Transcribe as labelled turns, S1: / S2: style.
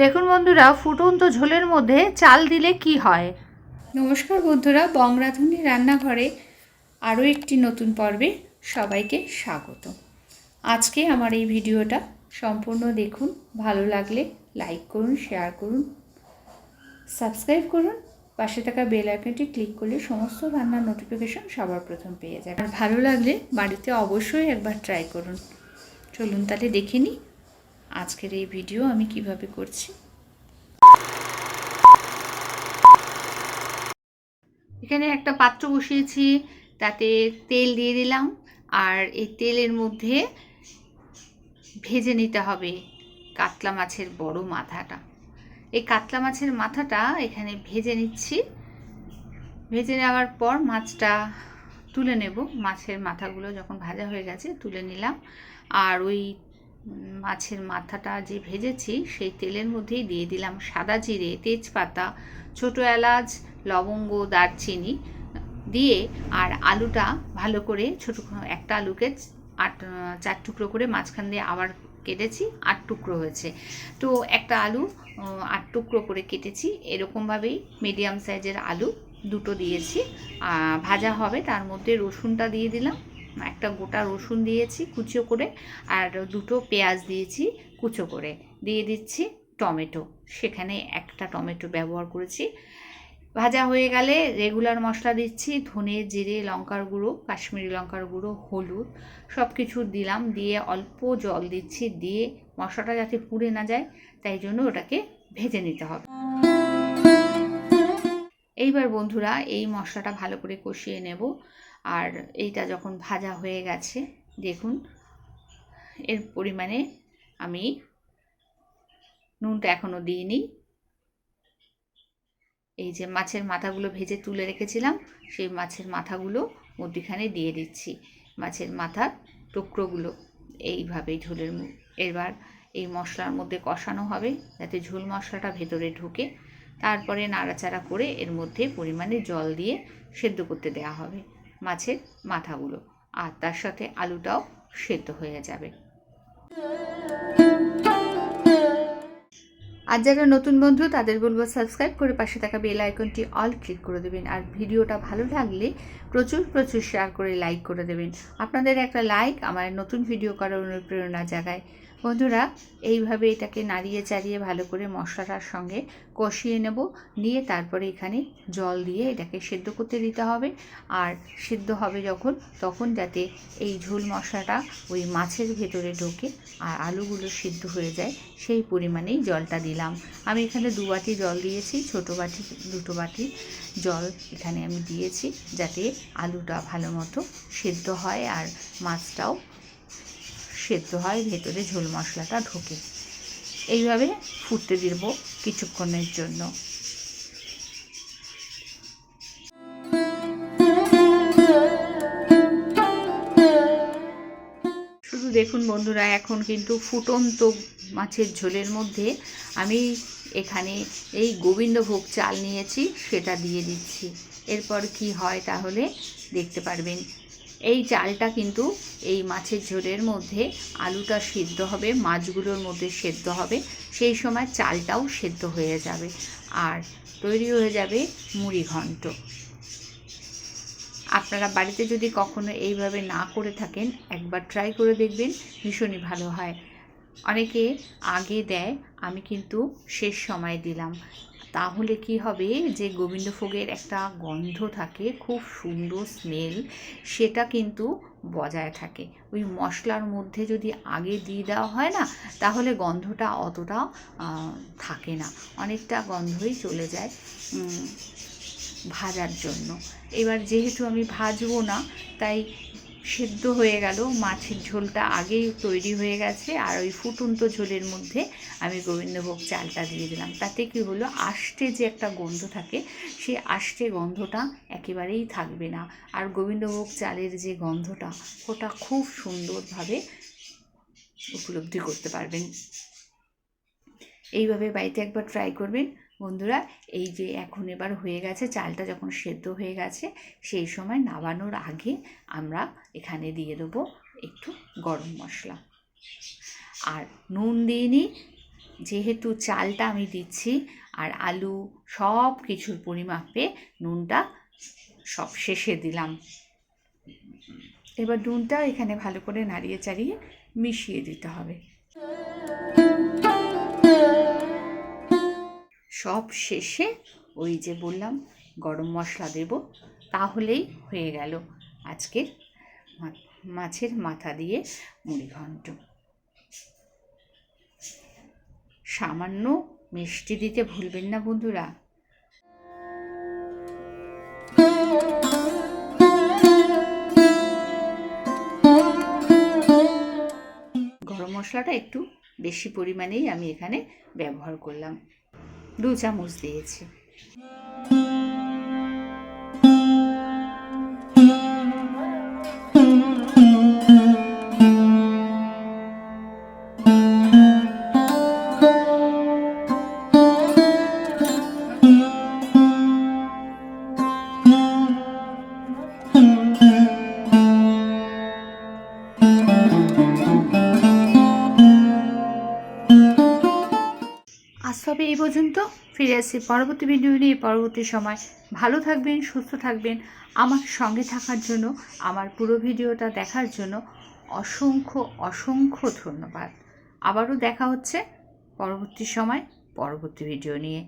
S1: দেখুন বন্ধুরা, ফুটন্ত ঝোলের মধ্যে চাল দিলে কি হয়?
S2: নমস্কার বন্ধুরা বংরাধুনি রান্নাঘরে আরও একটি নতুন পর্বে সবাইকে স্বাগত। আজকে আমার এই ভিডিওটা সম্পূর্ণ দেখুন, ভালো লাগলে লাইক করুন, শেয়ার করুন, সাবস্ক্রাইব করুন, পাশে থাকা বেল আইকনটি ক্লিক করলে সমস্ত রান্নার নোটিফিকেশন সবার প্রথম পেয়ে যাবে আর ভালো লাগলে বাড়িতে অবশ্যই একবার ট্রাই করুন। চলুন তাহলে দেখে নিই আজকের এই ভিডিও আমি কীভাবে করছি?
S1: এখানে একটা পাত্র বসিয়েছি, তাতে তেল দিয়ে দিলাম, আর এই তেলের মধ্যে ভেজে নিতে হবে কাতলা মাছের বড় মাথাটা। এই কাতলা মাছের মাথাটা এখানে ভেজে নিচ্ছি। ভেজে নেওয়ার পর মাছটা তুলে নেব। মাছের মাথাগুলো যখন ভাজা হয়ে গেছে তুলে নিলাম। আর ওই মাছের মাথাটা যে ভেজেছি, সেই তেলের মধ্যেই দিয়ে দিলাম সাদা জিরে, তেজপাতা, ছোটো এলাচ, লবঙ্গ, দারচিনি দিয়ে আর আলুটা ভালো করে ছোটো একটা আলুকে আট, চার টুকরো করে মাঝখান দিয়ে আবার কেটেছি, আট টুকরো হয়েছে। তো একটা আলু আট টুকরো করে কেটেছি, এরকমভাবেই মিডিয়াম সাইজের আলু দুটো দিয়েছি। ভাজা হবে, তার মধ্যে রসুনটা দিয়ে দিলাম একটা গোটা রসুন দিয়েছি কুচো করে, আর দুটো পেঁয়াজ দিয়েছি কুচো করে। দিয়ে দিচ্ছি টমেটো। সেখানে একটা টমেটো ব্যবহার করেছি। ভাজা হয়ে গেলে রেগুলার মশলা দিচ্ছি, ধনে, জিরে, লঙ্কার গুঁড়ো, কাশ্মীরি লঙ্কার গুঁড়ো, হলুদ সব কিছু দিলাম। দিয়ে অল্প জল দিচ্ছি, দিয়ে মশলাটা যাতে পুড়ে না যায়, তাই জন্য ওটাকে ভেজে নিতে হবে। এইবার বন্ধুরা, এই মশলাটা ভালো করে কষিয়ে নেব। আর এইটা যখন ভাজা হয়ে গেছে, দেখুন, এর পরিমাণে আমি নুনটা এখনও দিইনি। এই যে মাছের মাথাগুলো ভেজে তুলে রেখেছিলাম, সেই মাছের মাথাগুলো মধ্যিখানে দিয়ে দিচ্ছি। মাছের মাথার টুকরোগুলো এইভাবেই ঝোলের এবার এই মশলার মধ্যে কষানো হবে, যাতে ঝোল মশলাটা ভেতরে ঢুকে। তারপরে নাড়াচাড়া করে এর মধ্যে পরিমাণে জল দিয়ে সেদ্ধ করতে দেওয়া হবে। মাছের মাথাগুলো আর তার সাথে আলুটাও সেদ্ধ হয়ে যাবে। আর যারা নতুন বন্ধু, তাদের বলব সাবস্ক্রাইব করে পাশে থাকা বেল আইকনটি অল ক্লিক করে দেবেন। আর ভিডিওটা ভালো লাগলে প্রচুর প্রচুর শেয়ার করে লাইক করে দেবেন। আপনাদের একটা লাইক আমার নতুন ভিডিও করার অনুপ্রেরণা জাগায়। বন্ধুরা, এইভাবে এটাকে নাড়িয়ে চাড়িয়ে ভালো করে মশলাটার সঙ্গে কষিয়ে নেব। নিয়ে তারপরে এখানে জল দিয়ে এটাকে সেদ্ধ করতে দিতে হবে। আর সেদ্ধ হবে যখন, তখন যাতে এই ঝোল মশলাটা ওই মাছের ভেতরে ঢোকে আর আলুগুলো সিদ্ধ হয়ে যায়, সেই পরিমাণেই জলটা দিলাম। আমি এখানে দু বাটি জল দিয়েছি, ছোটো বাটি, দুটো বাটি জল এখানে আমি দিয়েছি যাতে আলুটা ভালো মতো সেদ্ধ হয় আর মাছটাও সেদ্ধ হয়, ভেতরে ঝোল মশলাটা ঢোকে। এইভাবে ফুটতে দিব কিছুক্ষণের জন্য। শুধু দেখুন বন্ধুরা, এখন কিন্তু ফুটন্ত মাছের ঝোলের মধ্যে আমি এখানে এই গোবিন্দভোগ চাল নিয়েছি, সেটা দিয়ে দিচ্ছি। এরপর কি হয় তাহলে দেখতে পারবেন। এই চালটা কিন্তু এই মাছের ঝোলের মধ্যে আলুটা সেদ্ধ হবে, মাছগুলোর মধ্যে সেদ্ধ হবে, সেই সময় চালটাও সেদ্ধ হয়ে যাবে আর তৈরি হয়ে যাবে মুড়ি ঘন্ট। আপনারা বাড়িতে যদি কখনো এইভাবে না করে থাকেন, একবার ট্রাই করে দেখবেন ভীষণই ভালো হয়। অনেকে আগে দেয়, আমি কিন্তু শেষ সময় দিলাম। তাহলে কি হবে যে গোবিন্দভোগের একটা গন্ধ থাকে, খুব সুন্দর স্মেল সেটা কিন্তু বজায় থাকে। ওই মশলার মধ্যে যদি আগে দিয়ে দেওয়া হয় না, তাহলে গন্ধটা অতটা থাকে না। অনেকটা গন্ধই চলে যায় ভাজার জন্য। এবার যেহেতু আমি ভাজবো না, তাই সেদ্ধ হয়ে গেল। মাছের ঝোলটা আগেই তৈরি হয়ে গেছে আর ওই ফুটন্ত ঝোলের মধ্যে আমি গোবিন্দভোগ চালটা দিয়ে দিলাম। তাতে কি হলো, আষ্টে যে একটা গন্ধ থাকে, সেই আষ্টে গন্ধটা একেবারেই থাকবে না। আর গোবিন্দভোগ চালের যে গন্ধটা, ওটা খুব সুন্দরভাবে উপলব্ধি করতে পারবেন। এইভাবে বাড়িতে একবার ট্রাই করবেন। বন্ধুরা, এই যে এখন এবার হয়ে গেছে, চালটা যখন সেদ্ধ হয়ে গেছে, সেই সময় নাবানোর আগে আমরা এখানে দিয়ে দেবো একটু গরম মশলা। আর নুন দিয়ে যেহেতু চালটা আমি দিচ্ছি, আর আলু সব কিছুর পরিমাপে নুনটা সব শেষে দিলাম। এবার নুনটা এখানে ভালো করে নাড়িয়ে চাড়িয়ে মিশিয়ে দিতে হবে। সব শেষে ওই যে বললাম গরম মশলা দেব, তাহলেই হয়ে গেল আজকের মাছের মাথা দিয়ে মুড়ি ঘন্ট। সামান্য মিষ্টি দিতে ভুলবেন না বন্ধুরা। গরম মশলাটা একটু বেশি পরিমাণেই আমি এখানে ব্যবহার করলাম। দু চামচ দিয়েছি তবে এই পর্যন্ত ফিরে আসছি পরবর্তী ভিডিও নিয়ে, পরবর্তী সময়। ভালো থাকবেন, সুস্থ থাকবেন। আমার সঙ্গে থাকার জন্য, আমার পুরো ভিডিওটা দেখার জন্য অসংখ্য অসংখ্য ধন্যবাদ। আবারও দেখা হচ্ছে পরবর্তী সময়, পরবর্তী ভিডিও নিয়ে।